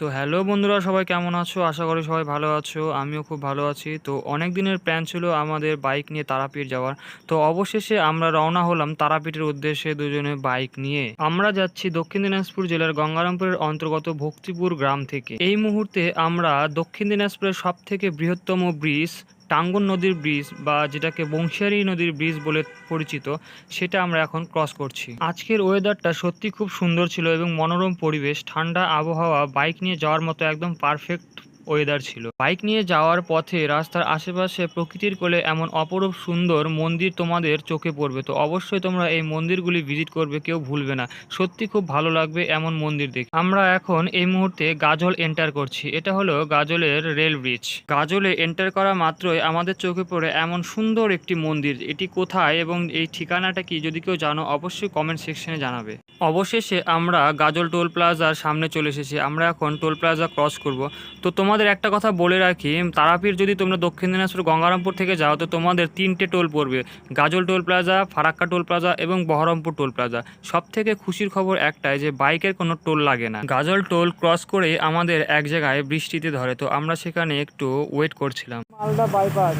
So hello বন্ধুরা, সবাই কেমন আছো? আশা করি সবাই ভালো আছো। আমিও খুব ভালো আছি। তো অনেক দিনের প্ল্যান ছিল আমাদের বাইক নিয়ে তারাপীঠ যাওয়ার। তো অবশেষে আমরা রওনা হলাম তারাপীঠের উদ্দেশ্যে দুজনে বাইক নিয়ে। আমরা যাচ্ছি দক্ষিণ দিনাজপুর জেলার গঙ্গারামপুরের অন্তর্গত ভক্তিপুর গ্রাম থেকে। এই মুহূর্তে আমরা দক্ষিণ দিনাজপুরের সব থেকে বৃহত্তম ব্রিজ টাঙ্গন নদীর ব্রিজ বা যেটাকে বংশিয়ারি নদীর ব্রিজ বলে পরিচিত, সেটা আমরা এখন ক্রস করছি। আজকের ওয়েদারটা সত্যি খুব সুন্দর ছিল এবং মনোরম পরিবেশ, ঠান্ডা আবহাওয়া বাইক নিয়ে যাওয়ার মতো একদম পারফেক্ট ওয়েদার ছিল। বাইক নিয়ে যাওয়ার পথে রাস্তার আশেপাশে প্রকৃতির কোলে এমন অপরূপ সুন্দর মন্দির তোমাদের চোখে পড়বে। তো অবশ্যই তোমরা এই মন্দিরগুলি ভিজিট করবে, কেউ ভুলবে না। সত্যি খুব ভালো লাগবে এমন মন্দির দেখে। আমরা এখন এই মুহূর্তে গাজল এন্টার করছি। এটা হলো গাজলের রেল ব্রিজ গাজলে এন্টার করা মাত্রই আমাদের চোখে পড়ে এমন সুন্দর একটি মন্দির। এটি কোথায় এবং এই ঠিকানাটা কি, যদি কেউ জানো, অবশ্যই কমেন্ট সেকশনে জানাবে। অবশেষে আমরা গাজল টোল প্লাজার সামনে চলে এসেছি। আমরা এখন টোল প্লাজা ক্রস করব। তো তোমাদের একটা কথা বলে রাখি, তারাপীঠ যদি তোমরা দক্ষিণ দিনাজপুর গঙ্গারামপুর থেকে যাও, তো তোমাদের তিনটে টোল পড়বে। Gajol toll plaza, Farakka toll plaza এবং বহরমপুর টোল প্লাজা। সব থেকে খুশির খবর একটাই যে বাইকের কোনো টোল লাগে না। গাজল টোল ক্রস করে আমাদের এক জায়গায় বৃষ্টিতে ধরে, তো আমরা সেখানে একটু ওয়েট করছিলাম। মালদা বাইপাস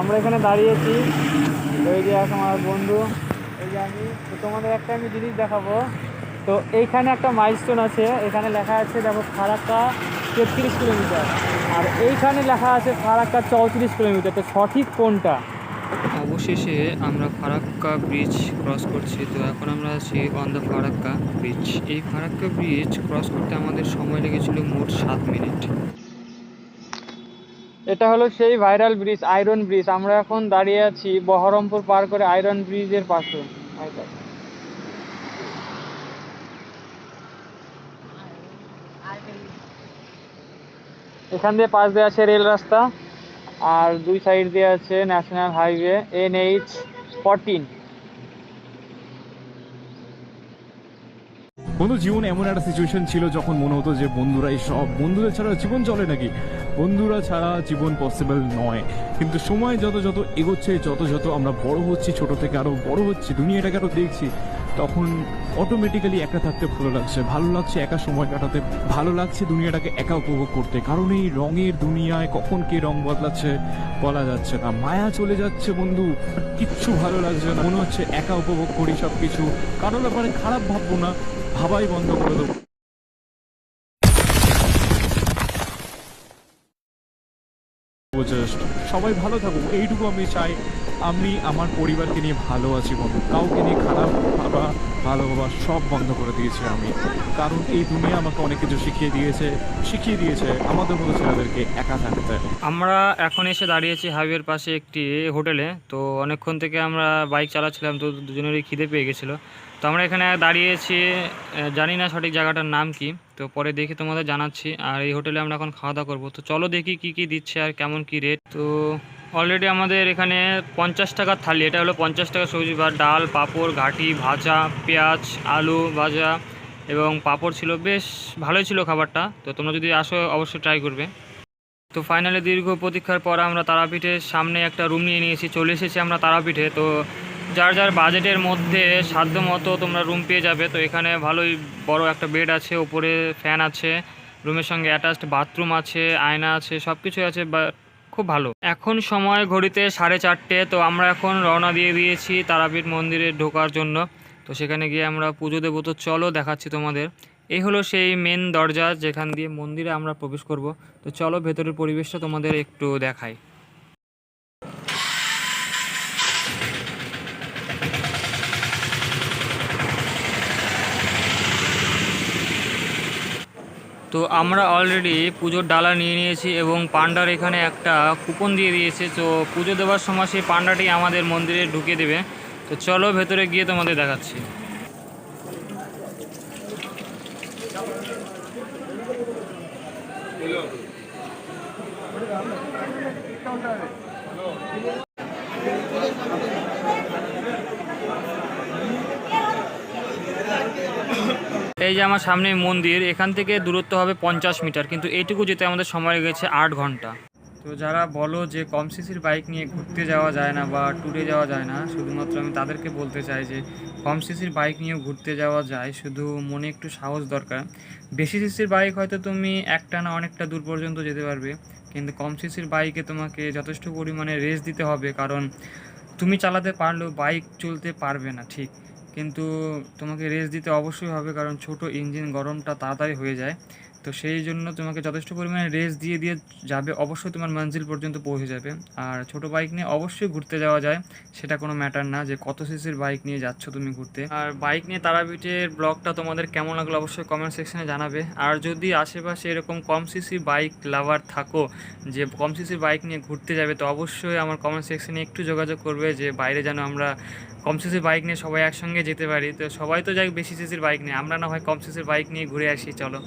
আমরা এখানে দাঁড়িয়েছি। আমার বন্ধু। আমি তো তোমাদের একটা আমি জিনিস দেখাবো। তো এইখানে একটা মাইলস্টোন আছে এখানে লেখা আছে দেখো ফারাক্কা তেত্রিশ কিলোমিটার। আর এইখানে লেখা আছে ফারাক্কা চৌত্রিশ কিলোমিটার তো সঠিক কোনটা? অবশেষে আমরা ফারাক্কা ব্রিজ ক্রস করছি তো এখন আমরা আছি অন দ্য ফারাক্কা ব্রিজ এই ফারাক্কা ব্রিজ ক্রস করতে আমাদের সময় লেগেছিল মোট সাত মিনিট। এটা হলো সেই ভাইরাল ব্রিজ আয়রন ব্রিজ আমরা এখন দাঁড়িয়ে আছি বহরমপুর পার করে আয়রন ব্রিজের পাশে। এখান দিয়ে পাশ দিয়ে আছে রেল রাস্তা, আর দুই সাইড দিয়ে আছে national highway N H fourteen. বন্ধু জীবন এমন একটা সিচুয়েশন ছিল যখন মনে হতো যে বন্ধুরাই সব, বন্ধুদের ছাড়া জীবন চলে নাকি? বন্ধুরা ছাড়া জীবন পসিবল নয়। কিন্তু সময় যত যত এগোচ্ছে, যত যত আমরা বড় হচ্ছি, ছোট থেকে আরও বড় হচ্ছি, দুনিয়াটাকে আরও দেখছি তখন অটোমেটিক্যালি একা থাকতে ভালো লাগছে। ভালো লাগছে একা সময় কাটাতে, ভালো লাগছে দুনিয়াটাকে একা উপভোগ করতে। কারণ এই রঙের দুনিয়ায় কখন কে রং বদলাচ্ছে বলা যাচ্ছে না। মায়া চলে যাচ্ছে বন্ধু কিচ্ছু ভালো লাগছে না। মনে হচ্ছে একা উপভোগ করি সব কিছু কারোর ব্যাপারে খারাপ ভাববো না, ভাবাই বন্ধ করে দেবো। Just সবাই ভালো থাকুক, এইটুকু আমি চাই। আমি আমার পরিবারকে নিয়ে ভালো আছি বন্ধু। কাউকে নিয়ে খারাপ ভাবা ভালো ভাবা সব বন্ধ করে দিয়েছি আমি। কারণ এই দুনিয়া আমাকে অনেক কিছু শিখিয়ে দিয়েছে শিখিয়ে দিয়েছে আমাদের মতো ছেলেদেরকে একা থাকতে। আমরা এখন এসে দাঁড়িয়েছি হাইওয়ের পাশে একটি হোটেলে। তো অনেকক্ষণ থেকে আমরা বাইক চালাচ্ছিলাম, তো দুজনেরই খিদে পেয়ে গেছিল। তো আমরা এখানে দাঁড়িয়েছি জানি না সঠিক জায়গাটার নাম কি, তো পরে দেখি তোমাদের জানাচ্ছি, আর এই হোটেলে আমরা এখন খাওয়া দাওয়া করব। তো চলো দেখি কি কি দিচ্ছে আর কেমন কি রেট তো অলরেডি আমাদের এখানে পঞ্চাশ টাকার থালি, এটা হলো পঞ্চাশ টাকা সবজি বা ডাল, পাঁপড়, ঘাটি, ভাজা, পেঁয়াজ, আলু, ভাজা এবং পাঁপড় ছিল, বেশ ভালোই ছিল খাবারটা। তো তোমরা যদি আসো অবশ্যই ট্রাই করবে। তো ফাইনালি দীর্ঘ প্রতীক্ষার পর আমরা তারাপীঠের সামনে একটা রুম নিয়ে নিয়েছি, চলে এসেছি আমরা তারাপীঠে। তো যার যার বাজেটের মধ্যে সাধ্য মতো তোমরা রুম পেয়ে যাবে, তো এখানে ভালোই বড় একটা বেড আছে, ওপরে ফ্যান আছে রুমের সঙ্গে অ্যাটাচড বাথরুম আছে, আয়না আছে সব কিছুই আছে, বা খুব ভালো। এখন সময় ঘড়িতে সাড়ে চারটে, তো আমরা এখন রওনা দিয়ে দিয়েছি তারাপীঠ মন্দিরে ঢোকার জন্য। তো সেখানে গিয়ে আমরা পুজো দেবো, তো চলো দেখাচ্ছি তোমাদের। এই হলো সেই মেন দরজা যেখান দিয়ে মন্দিরে আমরা প্রবেশ করব। তো চলো ভেতরের পরিবেশটা তোমাদের একটু দেখাই। তো আমরা অলরেডি পুজোর ডালা নিয়ে নিয়েছি এবং পান্ডার এখানে একটা কুপন দিয়ে দিয়েছে। তো পুজো দেওয়ার সময় সেই পান্ডাটি আমাদের মন্দিরে ঢুকিয়ে দেবে। তো চলো ভেতরে গিয়ে তোমাদের দেখাচ্ছি। এই যে আমার সামনে মন্দির, এখান থেকে দূরত্ব হবে পঞ্চাশ মিটার, কিন্তু এইটুকু যেতে আমাদের সময় লেগেছে আট ঘণ্টা। তো যারা বলো যে কম সিসির বাইক নিয়ে ঘুরতে যাওয়া যায় না বা ট্যুরে যাওয়া যায় না, শুধুমাত্র আমি তাদেরকে বলতে চাই যে কম সিসির বাইক নিয়েও ঘুরতে যাওয়া যায়, শুধু মনে একটু সাহস দরকার। বেশি সিসির বাইক হয়তো তুমি একটা না অনেকটা দূর পর্যন্ত যেতে পারবে, কিন্তু কম সিসির বাইকে তোমাকে যথেষ্ট পরিমাণে রেস দিতে হবে, কারণ তুমি চালাতে পারলেও বাইক চলতে পারবে না, ঠিক। কিন্তু তোমাকে রেস দিতে অবশ্যই হবে কারণ ছোট ইঞ্জিন গরমটা তাড়াতাড়ি হয়ে যায়। তো সেই জন্য তোমাকে যথেষ্ট পরিমাণে রেস দিয়ে দিয়ে যাবে, অবশ্যই তোমার মঞ্জিল পর্যন্ত পৌঁছে যাবে। আর ছোট বাইক নিয়ে অবশ্যই ঘুরতে যাওয়া যায়, সেটা কোনো ম্যাটার না যে কত সিসির বাইক নিয়ে যাচ্ছ তুমি ঘুরতে। আর বাইক নিয়ে তারাপীঠের ব্লগটা তোমাদের কেমন লাগল অবশ্যই কমেন্ট সেকশনে জানাবে। আর যদি আশেপাশে এরকম কম সিসি বাইক লাভার থাকো, যে কম সিসির বাইক নিয়ে ঘুরতে যাবে, তো অবশ্যই আমার কমেন্ট সেকশনে একটু যোগাযোগ করবে যে বাইরে যেন আমরা কম সিসির বাইক নিয়ে সবাই একসঙ্গে যেতে পারি। তো সবাই তো যাই বেশি সিসির বাইক নিয়ে, আমরা না হয় কম সিসির বাইক নিয়ে ঘুরে আসি, চলো।